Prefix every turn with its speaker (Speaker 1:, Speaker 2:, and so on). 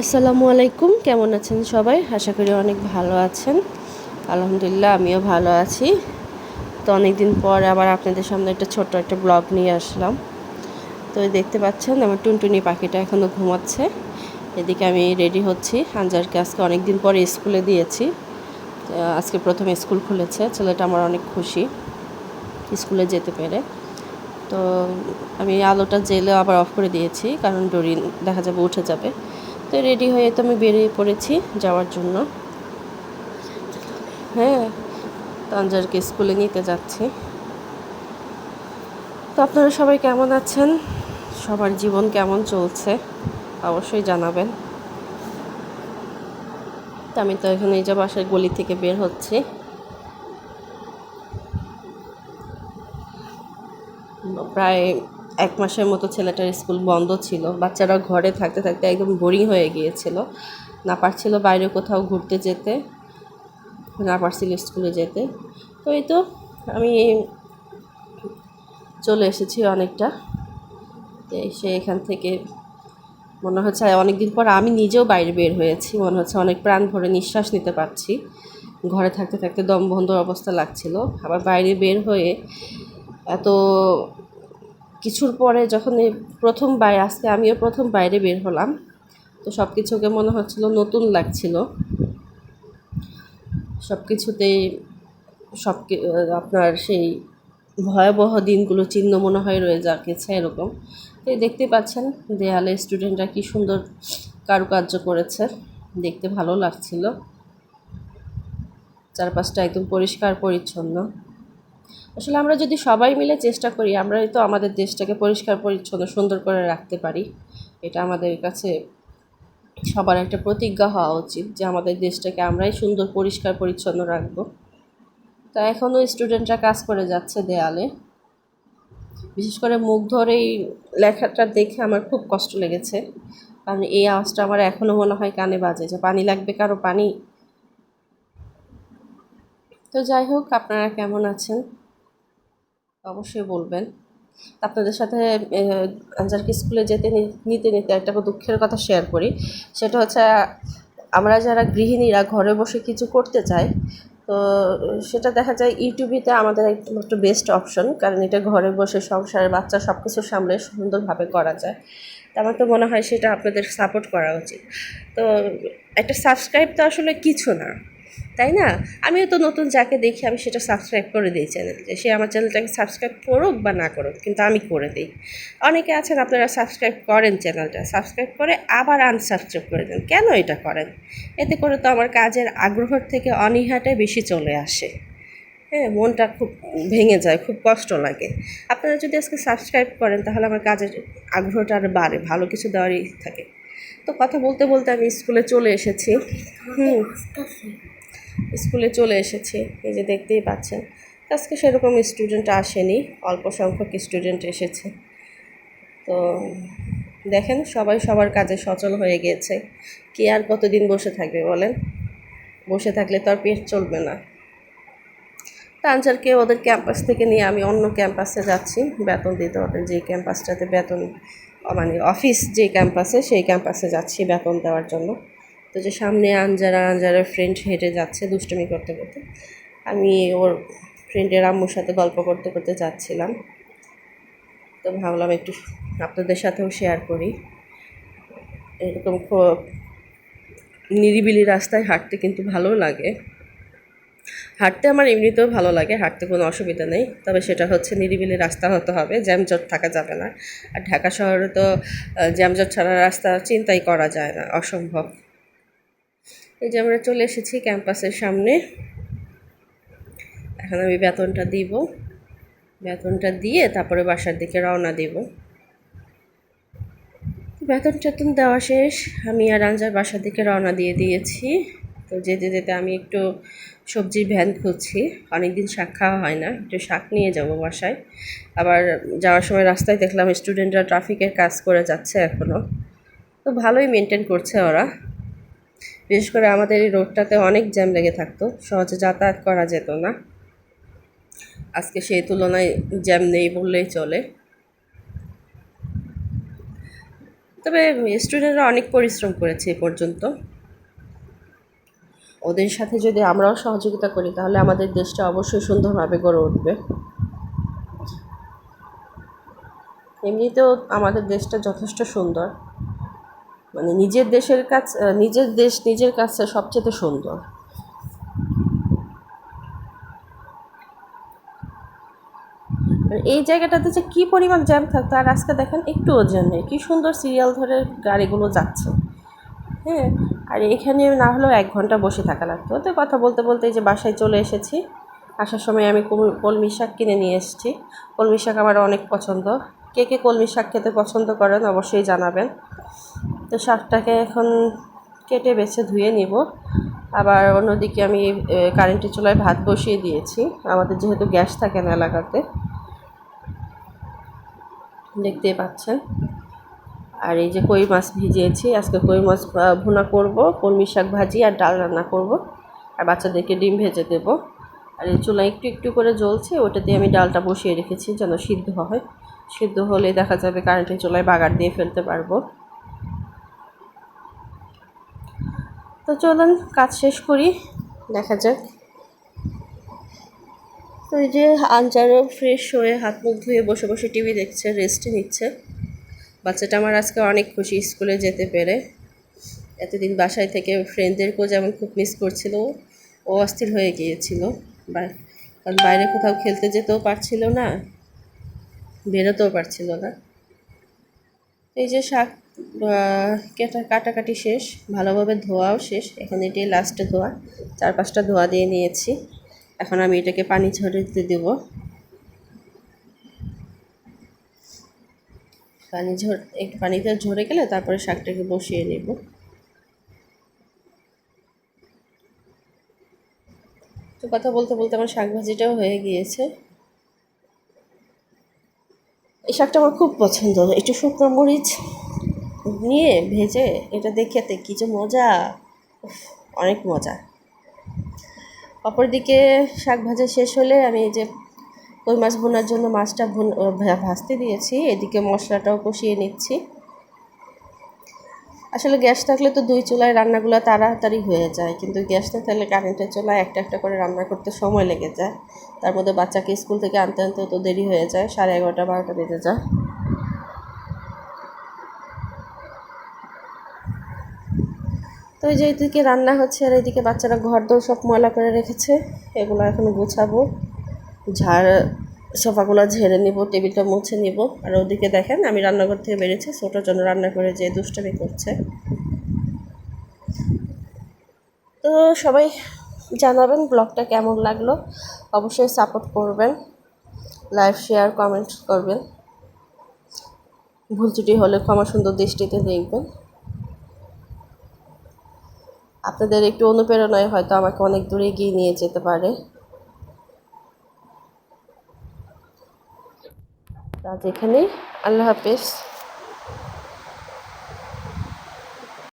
Speaker 1: আসসালামু আলাইকুম, কেমন আছেন সবাই? আশা করি অনেক ভালো আছেন। আলহামদুলিল্লাহ, আমিও ভালো আছি। তো অনেক দিন পর আবার আপনাদের সামনে একটা ছোট্ট একটা ব্লগ নিয়ে আসলাম। তো দেখতে পাচ্ছেন, আমার টুনটুনি পাখিটা এখনও ঘুমাচ্ছে। এদিকে আমি রেডি হচ্ছি। হানজারকে আজকে অনেক দিন পরে স্কুলে দিয়েছি। আজকে প্রথম স্কুল খুলেছে। ছেলেটা আমার অনেক খুশি স্কুলে যেতে পেরে। তো আমি আলোটা জেলে আবার অফ করে দিয়েছি, কারণ ডোরিন দেখা যাবে উঠে যাবে। তো রেডি হয়ে তো আমি বেরিয়ে পড়েছি যাওয়ার জন্য। হ্যাঁ তানজারকে স্কুলে নিতে যাচ্ছি। তো আপনারা সবাই কেমন আছেন? সবার জীবন কেমন চলছে? অবশ্যই জানাবেন। তো আমি তো এখানে এই যে বাসার গলি থেকে বের হচ্ছি। প্রায় এক মাসের মতো ছেলেটার স্কুল বন্ধ ছিল। বাচ্চারা ঘরে থাকতে থাকতে একদম বোরিং হয়ে গিয়েছিল। না পারছিল বাইরে কোথাও ঘুরতে যেতে, না পারছিল স্কুলে যেতে। তো এই তো আমি চলে এসেছি অনেকটা। এসে এখান থেকে মনে হচ্ছে অনেক দিন পর আমি নিজেও বাইরে বের হয়েছি। মনে হচ্ছে অনেক প্রাণ ভরে নিঃশ্বাস নিতে পারছি। ঘরে থাকতে থাকতে দম বন্ধ অবস্থা লাগছিল। আবার বাইরে বের হয়ে এত কিছুর পরে যখন এই প্রথম বাইরে আজকে আমিও প্রথম বাইরে বের হলাম। তো সব কিছুকে মনে হচ্ছিল নতুন লাগছিল। সব কিছুতেই সব আপনার সেই ভয়াবহ দিনগুলো, চিহ্ন মনে হয় রয়ে যাচ্ছে এরকম। তো দেখতে পাচ্ছেন, দেয়ালে স্টুডেন্টরা কি সুন্দর কারুকার্য করেছে। দেখতে ভালো লাগছিল। চারপাশটা একদম পরিষ্কার, পরিচ্ছন্ন। আসলে আমরা যদি সবাই মিলে চেষ্টা করি, আমরাই তো আমাদের দেশটাকে পরিষ্কার, পরিচ্ছন্ন, সুন্দর করে রাখতে পারি। এটা আমাদের কাছে সবার একটা প্রতিজ্ঞা হওয়া উচিত যে আমাদের দেশটাকে আমরাই সুন্দর, পরিষ্কার, পরিচ্ছন্ন রাখব। তা এখনও স্টুডেন্টরা কাজ করে যাচ্ছে দেয়ালে। বিশেষ করে মুখ ধরে এই লেখাটা দেখে আমার খুব কষ্ট লেগেছে। কারণ এই আওয়াজটা আমার এখনও মনে হয় কানে বাজে, যে পানি লাগবে কারও পানি? তো যাই হোক, আপনারা কেমন আছেন? অবশ্যই বলবেন। আপনাদের সাথে আনজারকে স্কুলে যেতে নিতে নিতে একটা দুঃখের কথা শেয়ার করি। সেটা হচ্ছে, আমরা যারা গৃহিণীরা ঘরে বসে কিছু করতে চাই, তো সেটা দেখা যায় ইউটিউবিতে আমাদের একটু বেস্ট অপশন কারণ এটা ঘরে বসে সংসারের বাচ্চা সব কিছু সামলে সুন্দরভাবে করা যায়। আমার তো মনে হয় সেটা আপনাদের সাপোর্ট করা উচিত। তো একটা সাবস্ক্রাইব তো আসলে কিছু না। তাই না? আমিও তো নতুন যাকে দেখি, আমি সেটা সাবস্ক্রাইব করে দিই চ্যানেলকে সে আমার চ্যানেলটাকে সাবস্ক্রাইব করুক বা না করুক, কিন্তু আমি করে দিই। অনেকে আছেন, আপনারা সাবস্ক্রাইব করেন চ্যানেলটা সাবস্ক্রাইব করে আবার আনসাবস্ক্রাইব করে দেন। কেন এটা করেন? এতে করে তো আমার কাজের আগ্রহর থেকে অনীহাটাই বেশি চলে আসে। হ্যাঁ মনটা খুব ভেঙে যায়, খুব কষ্ট লাগে। আপনারা যদি আজকে সাবস্ক্রাইব করেন, তাহলে আমার কাজের আগ্রহটা আরও বাড়ে, ভালো কিছু দেওয়ারই থাকে। তো কথা বলতে বলতে আমি স্কুলে চলে এসেছি। হুম। স্কুলে চলে এসেছি, এই যে দেখতেই পাচ্ছেন। আজকে সেরকম স্টুডেন্ট আসেনি, অল্প সংখ্যক স্টুডেন্ট এসেছে। তো দেখেন, সবাই সবার কাজে সচল হয়ে গিয়েছে। কে আর কতদিন বসে থাকবে বলেন? বসে থাকলে তো আর পেট চলবে না। তানচারকে ওদের ক্যাম্পাস থেকে নিয়ে আমি অন্য ক্যাম্পাসে যাচ্ছি, বেতন দিতে ওদের যে ক্যাম্পাসটাতে বেতন মানে অফিস যে ক্যাম্পাসে সেই ক্যাম্পাসে যাচ্ছি বেতন দেওয়ার জন্য। তো যে সামনে আনজারা, আনজারার ফ্রেন্ড হেঁটে যাচ্ছে দুষ্টুমি করতে করতে। আমি ওর ফ্রেন্ডের আম্মুর সাথে গল্প করতে করতে যাচ্ছিলাম। তো ভাবলাম একটু আপনাদের সাথেও শেয়ার করি। এরকম নিরিবিলি রাস্তায় হাঁটতে কিন্তু ভালো লাগে। হাঁটতে আমার এমনিতেও ভালো লাগে, হাঁটতে কোনো অসুবিধা নেই। তবে সেটা হচ্ছে নিরিবিলি রাস্তা হতে হবে, জ্যামজট থাকা যাবে না। আর ঢাকা শহরে তো জ্যামজট ছাড়া রাস্তা চিন্তাই করা যায় না, অসম্ভব। এই যে আমরা চলে এসেছি ক্যাম্পাসের সামনে। এখন আমি বেতনটা দিব। বেতনটা দিয়ে তারপরে বাসার দিকে রওনা দিব। বেতন টেতন দেওয়া শেষ। আমি আর আঞ্জার বাসার দিকে রওনা দিয়ে দিয়েছি। তো যেতে যেতে আমি একটু সবজির ভ্যান খুঁজছি। অনেকদিন শাক খাওয়া হয় না, একটু শাক নিয়ে যাব বাসায়। আবার যাওয়ার সময় রাস্তায় দেখলাম স্টুডেন্টরা ট্রাফিকের কাজ করে যাচ্ছে এখনও তো ভালোই মেনটেন করছে ওরা। বিশেষ করে আমাদের এই রোডটাতে অনেক জ্যাম লেগে থাকতো, সহজে যাতায়াত করা যেত না। আজকে সেই তুলনায় জ্যাম নেই বললেই চলে। তবে স্টুডেন্টরা অনেক পরিশ্রম করেছে এ পর্যন্ত। ওদের সাথে যদি আমরাও সহযোগিতা করি, তাহলে আমাদের দেশটা অবশ্যই সুন্দরভাবে গড়ে উঠবে। এমনিতেও আমাদের দেশটা যথেষ্ট সুন্দর। মানে নিজের দেশের কাছ নিজের দেশ, নিজের কাছে সবচেয়ে সুন্দর। এই জায়গাটাতে যে কী পরিমাণ জ্যাম থাকতো আর আজকে দেখেন একটুও জ্যাম নেই। কী সুন্দর সিরিয়াল ধরে গাড়িগুলো যাচ্ছে। হ্যাঁ আর এখানে না হলেও এক ঘণ্টা বসে থাকা লাগতো। তো কথা বলতে বলতে এই যে বাসায় চলে এসেছি। আসার সময় আমি কলমি শাক কিনে নিয়ে এসেছি। কলমি শাক আমার অনেক পছন্দ। কে কে কলমি শাক খেতে পছন্দ করেন অবশ্যই জানাবেন। তো শাকটাকে এখন কেটে বেছে ধুয়ে নিব। আবার অন্যদিকে আমি কারেন্টের চুলায় ভাত বসিয়ে দিয়েছি। আমাদের যেহেতু গ্যাস থাকে না এলাকাতে। দেখতেই পাচ্ছেন। আর এই যে কই মাছ ভিজিয়েছি, আজকে কই মাছ ভুনা করব, কলমি শাক ভাজি আর ডাল রান্না করব। আর বাচ্চাদেরকে ডিম ভেজে দেব। আর এই চুলা একটু একটু করে জ্বলছে, ওটাতে আমি ডালটা বসিয়ে রেখেছি যেন সিদ্ধ হয়। সিদ্ধ হলে দেখা যাবে কারেন্টের চুলায় বাগার দিয়ে ফেলতে পারব। তো চলুন, কাজ শেষ করি, দেখা যাক। তো এই যে আনচারও ফ্রেশ হয়ে হাত মুখ ধুয়ে বসে বসে টিভি দেখছে রেস্ট নিচ্ছে। বাচ্চাটা আমার আজকে অনেক খুশি, স্কুলে যেতে পেরে। এতদিন বাসায় থেকে ফ্রেন্ডদেরকেও যেমন খুব মিস করছিল, ও অস্থির হয়ে গিয়েছিল। বা- কারণ বাইরে কোথাও খেলতে যেতেও পারছিল না। বেরোতেও পারছিল না। এই যে শাক কেটা, কাটাকাটি শেষ, ভালোভাবে ধোয়াও শেষ। এখন এটাই লাস্টে ধোয়া। চার পাঁচটা ধোয়া দিয়ে নিয়েছি। এখন আমি এটাকে পানি ঝরিয়ে দেবো। পানি ঝর, একটু পানিতে ঝরে গেলে তারপরে শাকটাকে বসিয়ে নেব। তো কথা বলতে বলতে আমার শাক ভাজিটাও হয়ে গিয়েছে। এই শাকটা আমার খুব পছন্দ। একটু শুকনো মরিচ নিয়ে ভেজে এটা দেখেতে কী যে মজা। অনেক মজা। অপরদিকে শাক ভাজা শেষ হলে আমি এই যে কই মাছ বোনার জন্য মাছটা ভাজতে দিয়েছি। এদিকে মশলাটাও কষিয়ে নিচ্ছি। আসলে গ্যাস থাকলে তো দুই চুলায় রান্নাগুলো তাড়াতাড়ি হয়ে যায়, কিন্তু গ্যাস না থাকলে কারেন্টের চুলায় একটা একটা করে রান্না করতে সময় লেগে যায়। তার মধ্যে বাচ্চাকে স্কুল থেকে আনতে আনতে তো দেরি হয়ে যায়, সাড়ে এগারোটা, বারোটা বেজে যায়। তো এই যে এদিকে রান্না হচ্ছে, আর এইদিকে বাচ্চারা ঘর দোর সব ময়লা করে রেখেছে, এগুলো এখন গুছাবো। ঝাড় সোফাগুলো ঝেড়ে নিব, টেবিলটা মুছে নিব। আর ওদিকে দেখেন, আমি রান্নাঘর থেকে বেরিয়েছি, ছোটোর জন্য রান্না করে যে দুষ্টামি করছে। তো সবাই জানাবেন ব্লগটা কেমন লাগল। অবশ্যই সাপোর্ট করবেন লাইভ শেয়ার, কমেন্ট করবেন। ভুল ত্রুটি হলে ক্ষমা সুন্দর দৃষ্টিতে দেখবেন। আপনাদের একটু অনুপ্রেরণায় হয়তো আমাকে অনেক দূরে এগিয়ে নিয়ে যেতে পারে। আজ এখানেই আল্লাহ হাফেজ।